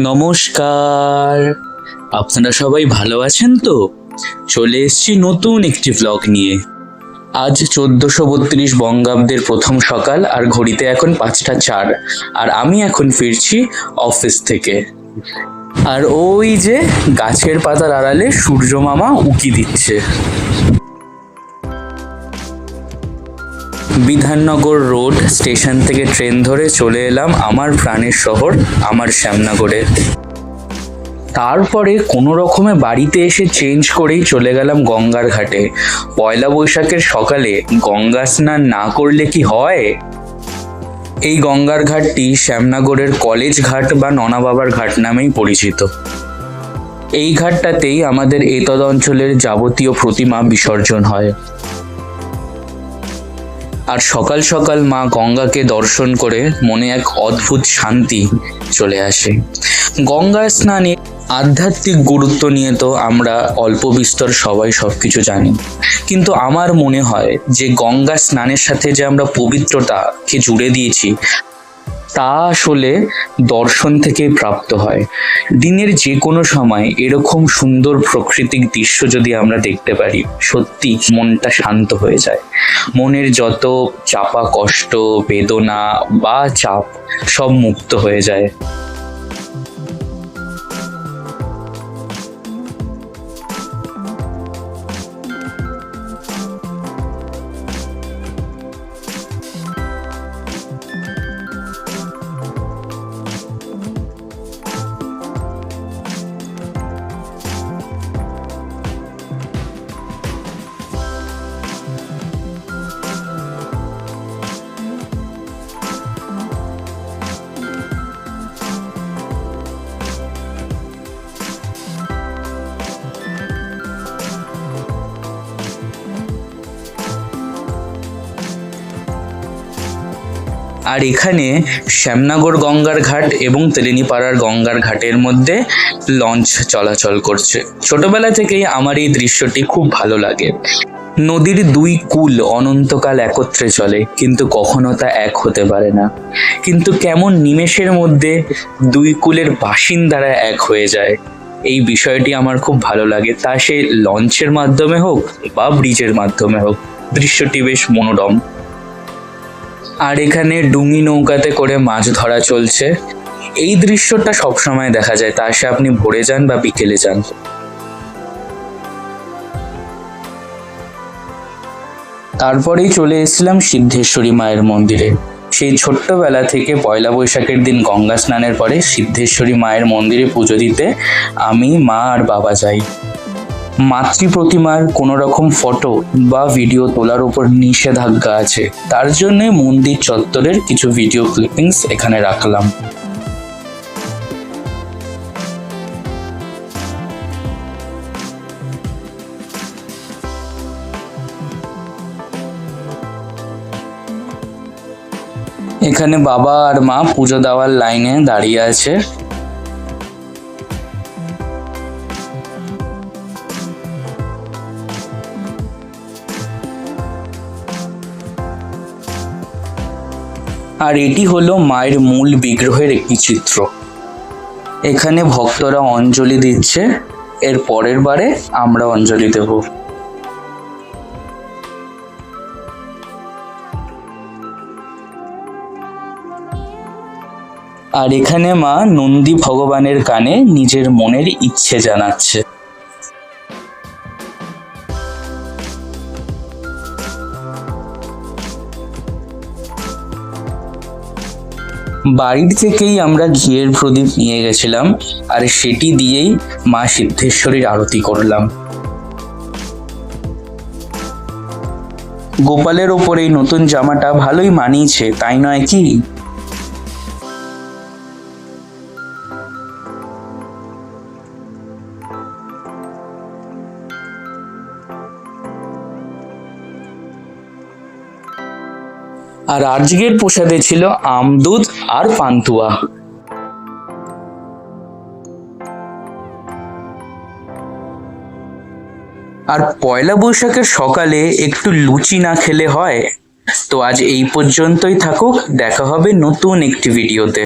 নমস্কার। আপনারা সবাই ভালো আছেন তো? চলে এসেছি নতুন একটি ব্লগ নিয়ে। আজ চোদ্দশো বত্রিশ বঙ্গাব্দের প্রথম সকাল আর ঘড়িতে এখন পাঁচটা চার, আর আমি এখন ফিরছি অফিস থেকে। আর ওই যে গাছের পাতার আড়ালে সূর্য মামা উকি দিচ্ছে। বিধাননগর রোড স্টেশন থেকে ট্রেন ধরে চলে এলাম আমার প্রাণের শহর, আমার শ্যামনগরে। তারপরে কোনো রকমে বাড়িতে এসে চেঞ্জ করেই চলে গেলাম গঙ্গার ঘাটে। পয়লা বৈশাখের সকালে গঙ্গা স্নান না করলে কি হয়? এই গঙ্গার ঘাটটি শ্যামনগরের কলেজ ঘাট বা ননা বাবার ঘাট নামেই পরিচিত। এই ঘাটটাতেই আমাদের এতদ অঞ্চলের যাবতীয় প্রতিমা বিসর্জন হয়। আর সকাল সকাল মা গঙ্গাকে দর্শন করে মনে এক অদ্ভুত শান্তি চলে আসে। গঙ্গা স্নানে আধ্যাত্মিক গুরুত্ব নিয়ে তো আমরা অল্প বিস্তর সবাই সব কিছু জানি। কিন্তু আমার মনে হয় যে গঙ্গা স্নানের সাথে যে আমরা পবিত্রতাকে জুড়ে দিয়েছি তা আসলে দর্শন থেকে প্রাপ্ত হয়। দিনের যে কোনো সময় এরকম সুন্দর প্রাকৃতিক দৃশ্য যদি আমরা দেখতে পারি, সত্যি মনটা শান্ত হয়ে যায়। মনের যত চাপা কষ্ট, বেদনা বা চাপ সব মুক্ত হয়ে যায়। আর এখানে শ্যামনগর গঙ্গার ঘাট এবং তেলেনিপাড়ার গঙ্গার ঘাটের মধ্যে লঞ্চ চলাচল করছে। ছোটবেলা থেকেই আমার এই দৃশ্যটি খুব ভালো লাগে। নদীর দুই কুল অনন্তকাল একত্রে চলে, কিন্তু কখনো তা এক হতে পারে না। কিন্তু কেমন নিমেষের মধ্যে দুই কুলের বাসিন্দারা এক হয়ে যায়, এই বিষয়টি আমার খুব ভালো লাগে। তা সে লঞ্চের মাধ্যমে হোক বা ব্রিজের মাধ্যমে হোক, দৃশ্যটি বেশ মনোরম। আর এখানে ডুঙি নৌকাতে করে মাছ ধরা চলছে। এই দৃশ্যটা সবসময় দেখা যায়, তা সে আপনি ভোরে যান বা বিকেলে যান। তারপরেই চলে এসেছিলাম সিদ্ধেশ্বরী মায়ের মন্দিরে। সেই ছোট্টবেলা থেকে পয়লা বৈশাখের দিন গঙ্গা স্নানের পরে সিদ্ধেশ্বরী মায়ের মন্দিরে পুজো দিতে আমি, মা আর বাবা যাই। মাতৃ প্রতিমার কোনো রকম ফটো বা ভিডিও তোলার উপর নিষেধাজ্ঞা আছে। তার জন্য মন্দির চত্বরের কিছু ভিডিও ক্লিপিংস এখানে রাখলাম। এখানে বাবা আর মা পুজো দেওয়ার লাইনে দাঁড়িয়ে আছে। আর এটি হলো মায়ের মূল বিগ্রহের একটি চিত্র। এখানে ভক্তরা অঞ্জলি দিচ্ছে, এর পরের বারে আমরা অঞ্জলি দেব। আর এখানে মা নন্দী ভগবানের কানে নিজের মনের ইচ্ছে জানাচ্ছে। বাড়ির থেকেই আমরা ঘিয়ের প্রদীপ নিয়ে গেছিলাম, আর সেটি দিয়েই মা সিদ্ধেশ্বরীর আরতি করলাম। গোপালের ওপর এই নতুন জামাটা ভালোই মানিয়েছে, তাই নয় কি? আর আজকের প্রসাদে ছিল আমদুধ আর পান্তুয়া। আর পয়লা বৈশাখের সকালে একটু লুচি না খেলে হয়? তো আজ এই পর্যন্তই থাকুক, দেখা হবে নতুন একটি ভিডিওতে।